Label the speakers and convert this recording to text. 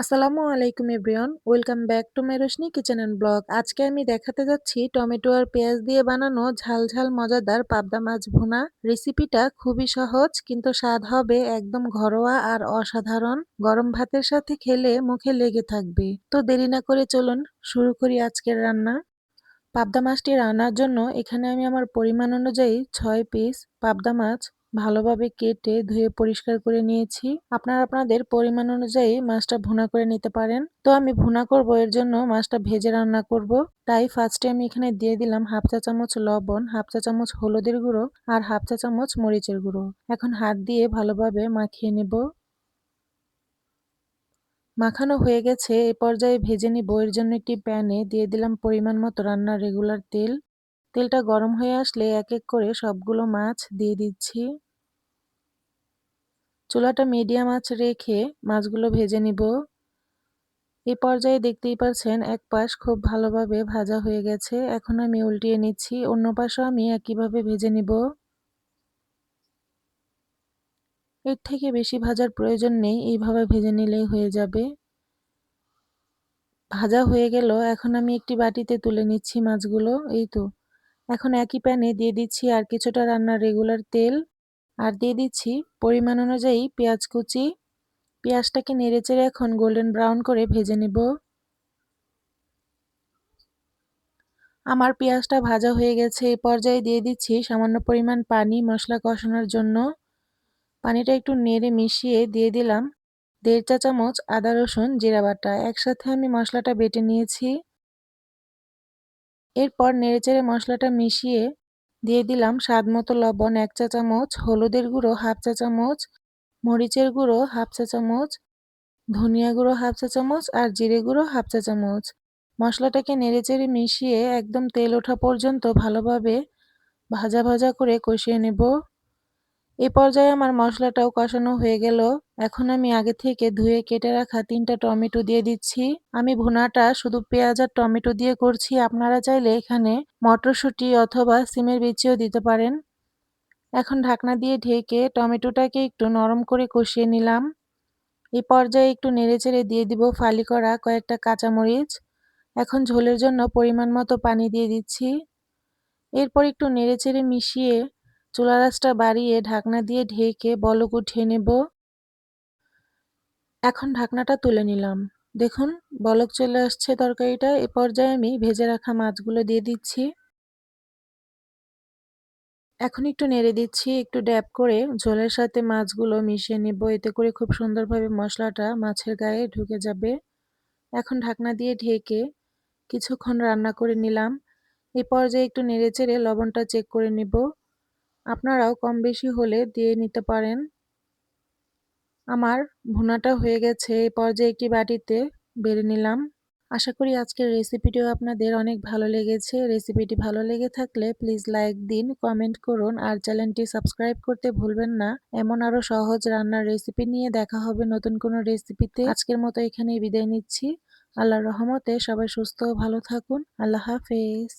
Speaker 1: আসসালামু আলাইকুম everyone, welcome back to my Roshni kitchen and blog. আজকে আমি দেখাতে যাচ্ছি টমেটো আর পেঁয়াজ দিয়ে বানানো ঝাল ঝাল মজাদার পাবদা মাছ ভুনা। রেসিপিটা খুবই সহজ, কিন্তু স্বাদ হবে একদম ঘরোয়া আর অসাধারণ। গরম ভাতের সাথে খেলে মুখে লেগে থাকবে। তো দেরি না করে চলুন, শুরু করি আজকের রান্না। পাবদা মাছটি রান্নার জন্য এখানে আমি আমার পরিমাণ অনুযায়ী ছয় পিস পাবদা মাছ ভালোভাবে কেটে ধুয়ে পরিষ্কার করে নিয়েছি। আপনারা আপনাদের পরিমাণ অনুযায়ী মাছটা ভুনা করে নিতে পারেন। তো আমি ভুনা করব, এর জন্য মাছটা ভেজে রান্না করব। তাই ফার্স্টে আমি এখানে দিয়ে দিলাম হাফ চা চামচ লবণ, হাফ চা চামচ হলুদের গুঁড়ো আর হাফ চা চামচ মরিচের গুঁড়ো। এখন হাত দিয়ে ভালোভাবে মাখিয়ে নেব। মাখানো হয়ে গেছে, এ পর্যায়ে ভেজে নিব। এর জন্য একটি প্যানে দিয়ে দিলাম পরিমাণ মতো রান্নার রেগুলার তেল। তেলটা গরম হয়ে আসলে এক এক করে সবগুলো মাছ দিয়ে দিচ্ছি। চুলাটা মিডিয়াম আঁচ রেখে মাছগুলো ভেজে নিব। এই পর্যায়ে দেখতেই পাচ্ছেন এক পাশ খুব ভালোভাবে ভাজা হয়ে গেছে। এখন আমি উল্টিয়ে নিচ্ছি, অন্য পাশও আমি একইভাবে ভেজে নিব। এর থেকে বেশি ভাজার প্রয়োজন নেই, এইভাবে ভেজে নিলেই হয়ে যাবে। ভাজা হয়ে গেল, এখন আমি একটি বাটিতে তুলে নিচ্ছি মাছগুলো। এই তো, এখন একই প্যানে দিয়ে দিচ্ছি আর কিছুটা রান্নার রেগুলার তেল। আর দিয়ে দিচ্ছি পরিমাণ অনুযায়ী পেঁয়াজ কুচি। পেঁয়াজটাকে নেড়েচেড়ে এখন গোল্ডেন ব্রাউন করে ভেজে নেব। আমার পেঁয়াজটা ভাজা হয়ে গেছে এই পর্যায়ে দিয়ে দিচ্ছি সামান্য পরিমাণ পানি, মশলা কষানোর জন্য। পানিটা একটু নেড়ে মিশিয়ে দিয়ে দিলাম দেড় চা চামচ আদা, রসুন, জিরা বাটা। একসাথে আমি মশলাটা বেটে নিয়েছি। এরপর নেড়েচেড়ে মশলাটা মিশিয়ে দিয়ে দিলাম স্বাদ মতো লবণ, এক চা চামচ, হলুদের গুঁড়ো হাফ চা চামচ, মরিচের গুঁড়ো হাফ চা চামচ, ধনিয়া গুঁড়ো হাফ চা চামচ আর জিরে গুঁড়ো হাফ চা চামচ। মশলাটাকে নেড়েচেড়ে মিশিয়ে একদম তেল ওঠা পর্যন্ত ভালোভাবে ভাজা ভাজা করে কষিয়ে নেব। এই পর্যায়ে আমার মশলাটাও কষানো হয়ে গেল। এখন আমি আগে থেকে ধুয়ে কেটে রাখা তিনটা টমেটো দিয়ে দিচ্ছি। আমি ভুনাটা শুধু পেঁয়াজ আর টমেটো দিয়ে করছি। আপনারা চাইলে এখানে মটরশুঁটি অথবা সিমের বিচিও দিতে পারেন। এখন ঢাকনা দিয়ে ঢেকে টমেটোটাকে একটু নরম করে কষিয়ে নিলাম। এই পর্যায়ে একটু নেড়েচেড়ে দিয়ে দিব ফালি করা কয়েকটা কাঁচামরিচ। এখন ঝোলের জন্য পরিমাণ মতো পানি দিয়ে দিচ্ছি। এরপর একটু নেড়েচেড়ে মিশিয়ে চুলা রাসটা বাড়িয়ে ঢাকনা দিয়ে ঢেকে বলক উঠিয়ে নেব। এখন ঢাকনাটা তুলে নিলাম। দেখুন, বলক চলে আসছে তরকারিটা। এ পর্যায়ে আমি ভেজে রাখা মাছগুলো দিয়ে দিচ্ছি। এখন একটু নেড়ে দিচ্ছি, একটু ড্যাপ করে ঝোলের সাথে মাছগুলো মিশিয়ে নেব। এতে করে খুব সুন্দরভাবে মশলাটা মাছের গায়ে ঢুকে যাবে। এখন ঢাকনা দিয়ে ঢেকে কিছুক্ষণ রান্না করে নিলাম। এ পর্যায়ে একটু নেড়ে চেড়ে লবণটা চেক করে নেব। আপনারাও কম বেশি হলে দিয়ে নিতে পারেন। আমার ভুনাটা হয়ে গেছে এই পর্যায়ে একটি বাটিতে বেড়ে নিলাম। আশা করি আজকের রেসিপিটিও আপনাদের অনেক ভালো লেগেছে। রেসিপিটি ভালো লেগে থাকলে প্লিজ লাইক দিন, কমেন্ট করুন, আর চ্যানেলটি সাবস্ক্রাইব করতে ভুলবেন না। এমন আরও সহজ রান্নার রেসিপি নিয়ে দেখা হবে নতুন কোনো রেসিপিতে। আজকের মতো এখানেই বিদায় নিচ্ছি। আল্লাহর রহমতে সবাই সুস্থ ও ভালো থাকুন। আল্লাহ হাফেজ।